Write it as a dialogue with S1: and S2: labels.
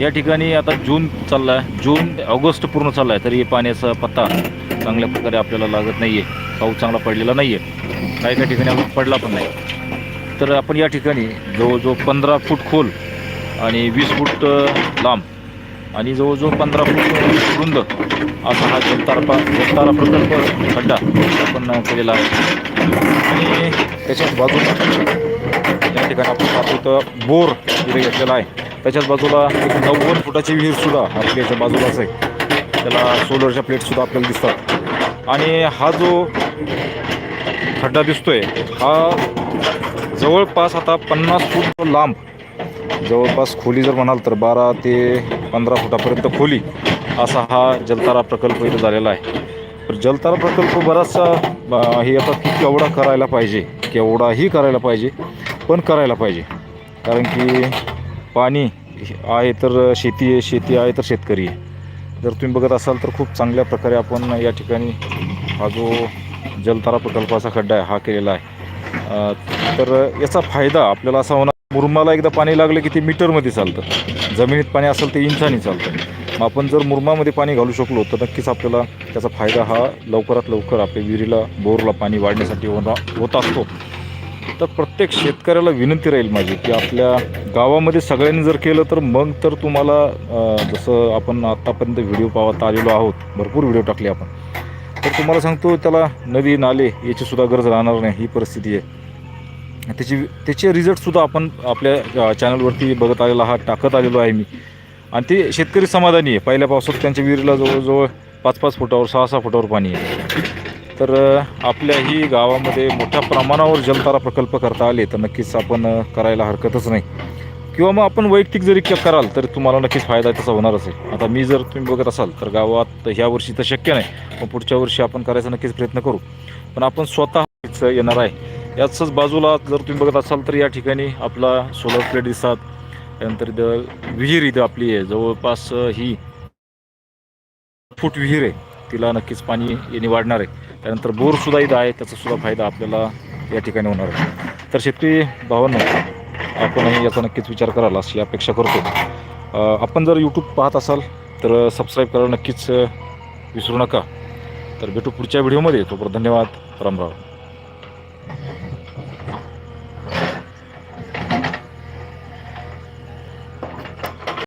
S1: या ठिकाणी आता जून चालला आहे जून ऑगस्ट पूर्ण चालला आहे तरी पाण्याचा पत्ता चांगल्या प्रकारे आपल्याला लागत नाही आहे पाऊस चांगला पडलेला नाही आहे काही काही ठिकाणी अजून पडला पण नाही. तर आपण या ठिकाणी जवळजवळ पंधरा फूट खोल आणि वीस फूट लांब आणि जवळजवळ पंधरा फूट रुंद असा हा जलतारपा जलतारा प्रकल्प खड्डा आपण केलेला आहे. आणि त्याच्याच बाजूला या ठिकाणी आपण पाहतो बोर इथे घेतलेला आहे. त्याच्याच बाजूला एक नव्वद फुटाची विहीरसुद्धा आपल्या याच्या बाजूलाच आहे त्याला सोलरच्या प्लेटसुद्धा आपल्याला दिसतात. आणि हा जो खड्डा दिसतोय हा जवळपास आता पन्नास फूट लांब जवळपास खोली जर म्हणाल तर बारा ते पंधरा फुटापर्यंत खोली असा हा जलतारा प्रकल्प इथं झालेला आहे. तर जलतारा प्रकल्प बराचसा हे आता की केवढा करायला पाहिजे केवढाही करायला पाहिजे पण करायला पाहिजे. कारण की पाणी आहे तर शेती आहे शेती आहे तर शेतकरी आहे. जर तुम्ही बघत असाल तर खूप चांगल्या प्रकारे आपण या ठिकाणी हा जो जलतारा प्रकल्पाचा खड्डा आहे हा केलेला आहे. तर याचा फायदा आपल्याला असा होणार मुरमाला एकदा पाणी लागलं की ते मीटरमध्ये चालतं. जमिनीत पाणी असेल ते इंचाने चालतं. मग आपण जर मुरमामध्ये पाणी घालू शकलो तर नक्कीच आपल्याला त्याचा फायदा हा लवकरात लवकर आपल्या विहिरीला बोरला पाणी वाढण्यासाठी होणार होत असतो. तर प्रत्येक शेतकऱ्याला विनंती राहील माझी की आपल्या गावामध्ये सगळ्यांनी जर केलं तर मग तर तुम्हाला जसं आपण आत्तापर्यंत व्हिडिओ पाहत आलेलो आहोत भरपूर व्हिडिओ टाकले आपण. तर तुम्हाला सांगतो त्याला नदी नाले याची सुद्धा गरज राहणार नाही ही परिस्थिती आहे. त्याची त्याचे रिझल्टसुद्धा आपण आपल्या चॅनलवरती बघत आलेला हा टाकत आलेलो आहे मी. आणि ते शेतकरी समाधानी आहे. पहिल्या पावसात त्यांच्या विहिरीला जवळजवळ पाच पाच फुटावर सहा सहा फुटावर पाणी आहे. तर आपल्याही गावामध्ये मोठ्या प्रमाणावर जलतारा प्रकल्प करता आले तर नक्कीच आपण करायला हरकतच नाही. किंवा मग आपण वैयक्तिक जरी कराल तर तुम्हाला नक्कीच फायदा त्याचा होणारच आहे. आता मी जर तुम्ही बघत असाल तर गावात ह्या वर्षी तर शक्य नाही पण पुढच्या वर्षी आपण करायचा नक्कीच प्रयत्न करू. पण आपण स्वतः येणार आहे. याचंच बाजूला जर तुम्ही बघत असाल तर या ठिकाणी आपला सोलर प्लेट दिसतात. त्यानंतर इथं विहीर इथं आपली आहे. जवळपास ही फूट विहीर आहे. तिला नक्कीच पाणी येणे वाढणार आहे. त्यानंतर बोरसुद्धा इथं आहे त्याचासुद्धा फायदा आपल्याला या ठिकाणी होणार आहे. तर शेतकरी भावांना आपणही याचा नक्कीच विचार कराल अशी अपेक्षा करतो. आपण जर यूट्यूब पाहत असाल तर सबस्क्राईब करायला नक्कीच विसरू नका. तर भेटू पुढच्या व्हिडिओमध्ये. तोपर्यंत धन्यवाद. रामराव